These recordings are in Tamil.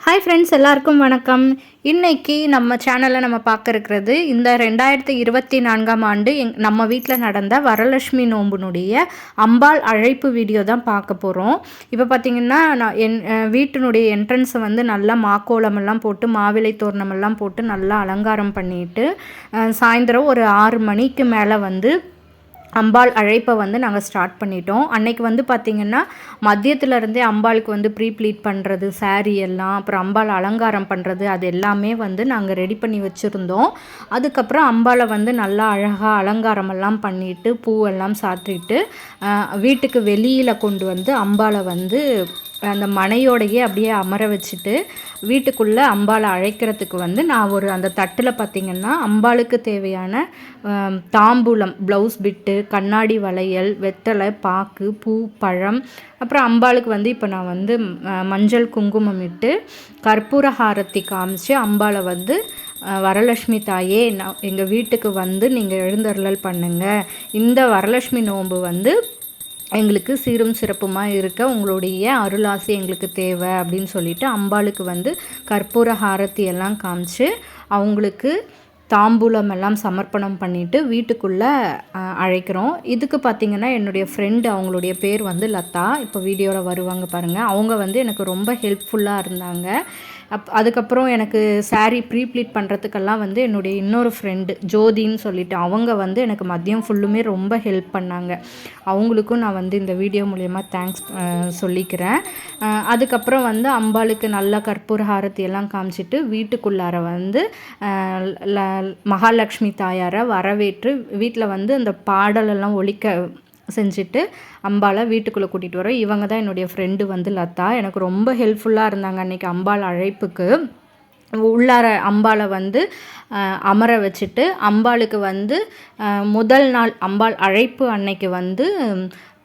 ஹாய் ஃப்ரெண்ட்ஸ் எல்லாருக்கும் வணக்கம். இன்னைக்கு நம்ம சேனலில் நம்ம பார்க்க இருக்கிறது இந்த ரெண்டாயிரத்தி இருபத்தி நான்காம் ஆண்டு எங் நம்ம வீட்டில் நடந்த வரலட்சுமி நோம்புனுடைய அம்பாள் அழைப்பு வீடியோ தான் பார்க்க போகிறோம் இப்போ பார்த்திங்கன்னா நான் என் வீட்டினுடைய என்ட்ரன்ஸை வந்து நல்லா மாக்கோளமெல்லாம் போட்டு மாவிலை தோரணமெல்லாம் போட்டு நல்லா அலங்காரம் பண்ணிட்டு சாயந்தரம் ஒரு ஆறு மணிக்கு மேலே வந்து அம்பாள் அழைப்பை வந்து நாங்கள் ஸ்டார்ட் பண்ணிட்டோம். அன்னைக்கு வந்து பார்த்திங்கன்னா மதியத்துலேருந்தே அம்பாளுக்கு வந்து ப்ரீ ப்ளீட் பண்ணுறது சாரீ எல்லாம் அப்புறம் அம்பாள் அலங்காரம் பண்ணுறது அது எல்லாமே வந்து நாங்கள் ரெடி பண்ணி வச்சுருந்தோம். அதுக்கப்புறம் அம்பாளை வந்து நல்லா அழகாக அலங்காரமெல்லாம் பண்ணிவிட்டு பூவெல்லாம் சாத்திட்டு வீட்டுக்கு வெளியில் கொண்டு வந்து அம்பாளை வந்து அந்த மனையோடையே அப்படியே அமர வச்சுட்டு வீட்டுக்குள்ளே அம்பாளை அழைக்கிறதுக்கு வந்து நான் ஒரு அந்த தட்டில் பார்த்திங்கன்னா அம்பாளுக்கு தேவையான தாம்பூலம் ப்ளவுஸ் பிட்டு கண்ணாடி வளையல் வெத்தலை பாக்கு பூ பழம். அப்புறம் அம்பாளுக்கு வந்து இப்போ நான் வந்து மஞ்சள் குங்குமம் இட்டு கற்பூர ஹாரத்தி காமிச்சு அம்பாளை வந்து வரலட்சுமி தாயே நான் எங்கள் வீட்டுக்கு வந்து நீங்கள் எழுந்தருளல் பண்ணுங்கள் இந்த வரலட்சுமி நோன்பு வந்து எங்களுக்கு சீரும் சிறப்புமாக இருக்க உங்களுடைய அருளாசி எங்களுக்கு தேவை அப்படின்னு சொல்லிட்டு அம்பாளுக்கு வந்து கற்பூர ஹாரத்தி எல்லாம் காமிச்சு அவங்களுக்கு தாம்பூலம் எல்லாம் சமர்ப்பணம் பண்ணிவிட்டு வீட்டுக்குள்ளே அழைக்கிறோம். இதுக்கு பார்த்திங்கன்னா என்னுடைய ஃப்ரெண்டு அவங்களுடைய பேர் வந்து லதா. இப்போ வீடியோவில் வருவாங்க பாருங்கள் அவங்க வந்து எனக்கு ரொம்ப ஹெல்ப்ஃபுல்லாக இருந்தாங்க. அப் அதுக்கப்புறம் எனக்கு சாரீ ப்ரீப்ளீட் பண்ணுறதுக்கெல்லாம் வந்து என்னுடைய இன்னொரு ஃப்ரெண்டு ஜோதின்னு சொல்லிட்டு அவங்க வந்து எனக்கு மதியம் ஃபுல்லுமே ரொம்ப ஹெல்ப் பண்ணாங்க. அவங்களுக்கும் நான் வந்து இந்த வீடியோ மூலயமா தேங்க்ஸ் சொல்லிக்கிறேன். அதுக்கப்புறம் வந்து அம்பாளுக்கு நல்லா கற்பூர ஹாரத்தி எல்லாம் காமிச்சிட்டு வீட்டுக்குள்ளார வந்து மகாலட்சுமி தாயாரை வரவேற்று வீட்டில் வந்து அந்த பாடலெல்லாம் ஒழிக்க செஞ்சுட்டு அம்பாலை வீட்டுக்குள்ளே கூட்டிகிட்டு வரோம். இவங்க தான் என்னுடைய ஃப்ரெண்டு வந்து லதா. எனக்கு ரொம்ப ஹெல்ப்ஃபுல்லாக இருந்தாங்க அன்றைக்கி அம்பாள் அழைப்புக்கு. உள்ளார அம்பாளை வந்து அமர வச்சுட்டு அம்பாளுக்கு வந்து முதல் நாள் அம்பாள் அழைப்பு அன்னைக்கு வந்து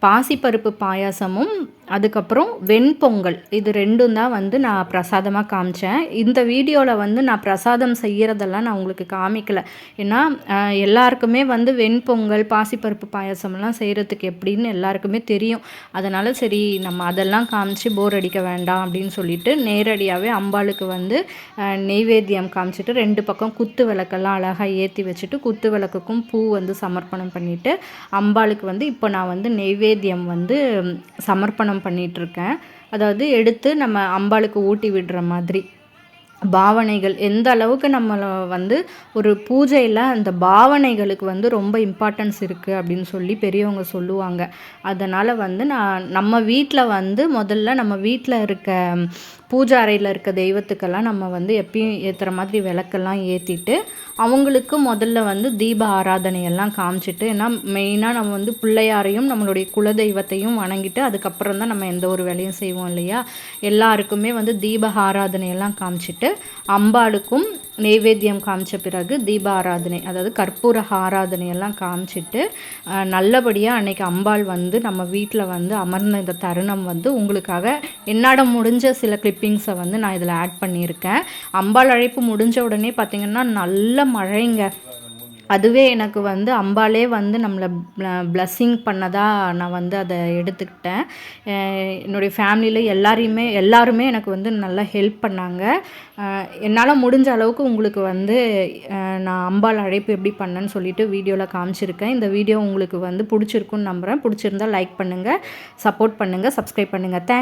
பாசிப்பருப்பு பாயாசமும் அதுக்கப்புறம் வெண்பொங்கல். இது ரெண்டும் தான் வந்து நான் பிரசாதமாக காமிச்சேன். இந்த வீடியோவில் வந்து நான் பிரசாதம் செய்கிறதெல்லாம் நான் உங்களுக்கு காமிக்கலை. ஏன்னா எல்லாருக்குமே வந்து வெண்பொங்கல் பாசிப்பருப்பு பாயசம்லாம் செய்கிறதுக்கு எப்படின்னு எல்லாருக்குமே தெரியும். அதனால் சரி நம்ம அதெல்லாம் காமிச்சு போர் அடிக்க வேண்டாம் அப்படின்னு சொல்லிட்டு நேரடியாகவே அம்பாளுக்கு வந்து நெய்வேத்தியம் காமிச்சிட்டு ரெண்டு பக்கம் குத்து விளக்கெல்லாம் அழகாக ஏற்றி வச்சுட்டு குத்து விளக்குக்கும் பூ வந்து சமர்ப்பணம் பண்ணிவிட்டு அம்பாளுக்கு வந்து இப்போ நான் வந்து நெய்வேத்தியம் வந்து சமர்ப்பணம் பண்ணிகிட்ருக்கேன் அதாவது எடுத்து நம்ம அம்பாளுக்கு ஊட்டி விடுற மாதிரி. பாவனைகள் எந்த அளவுக்கு நம்மளை வந்து ஒரு பூஜையில் அந்த பாவனைகளுக்கு வந்து ரொம்ப இம்பார்ட்டன்ஸ் இருக்குது அப்படின்னு சொல்லி பெரியவங்க சொல்லுவாங்க. அதனால் வந்து நான் நம்ம வீட்டில் வந்து முதல்ல நம்ம வீட்டில் இருக்க பூஜா அறையில் இருக்க தெய்வத்துக்கெல்லாம் நம்ம வந்து எப்பயும் ஏற்றுற மாதிரி விளக்கெல்லாம் ஏற்றிட்டு அவங்களுக்கு முதல்ல வந்து தீப ஆராதனையெல்லாம் காமிச்சிட்டு ஏன்னா மெயினாக நம்ம வந்து பிள்ளையாரையும் நம்மளுடைய குலதெய்வத்தையும் வணங்கிட்டு அதுக்கப்புறம் தான் நம்ம எந்த ஒரு வேலையும் செய்வோம் இல்லையா? எல்லாருக்குமே வந்து தீப ஆராதனையெல்லாம் காமிச்சிட்டு அம்பாளுக்கும் நெய்வேத்தியம் காமிச்ச பிறகு தீப ஆராதனை அதாவது கற்பூர ஆராதனையெல்லாம் காமிச்சிட்டு நல்லபடியாக அன்னைக்கு அம்பாள் வந்து நம்ம வீட்டில் வந்து அமர்ந்த இந்த தருணம் வந்து உங்களுக்காக என்னோட முடிஞ்ச சில கிளிப்பிங்ஸை வந்து நான் இதில் ஆட் பண்ணியிருக்கேன். அம்பாள் அழைப்பு முடிஞ்ச உடனே பார்த்திங்கன்னா நல்ல மழைங்க. அதுவே எனக்கு வந்து அம்பாலே வந்து நம்மளை ப்ளஸ்ஸிங் பண்ணதாக நான் வந்து அதை எடுத்துக்கிட்டேன். என்னுடைய ஃபேமிலியில் எல்லாரையுமே எல்லாருமே எனக்கு வந்து நல்லா ஹெல்ப் பண்ணாங்க. என்னால் முடிஞ்ச அளவுக்கு உங்களுக்கு வந்து நான் அம்பாள் அழைப்பு எப்படி பண்ணேன்னு சொல்லிட்டு வீடியோவில் காமிச்சிருக்கேன். இந்த வீடியோ உங்களுக்கு வந்து பிடிச்சிருக்குன்னு நம்புகிறேன் பிடிச்சிருந்தால் லைக் பண்ணுங்கள் சப்போர்ட் பண்ணுங்கள் சப்ஸ்கிரைப் பண்ணுங்கள் தேங்க்ஸ்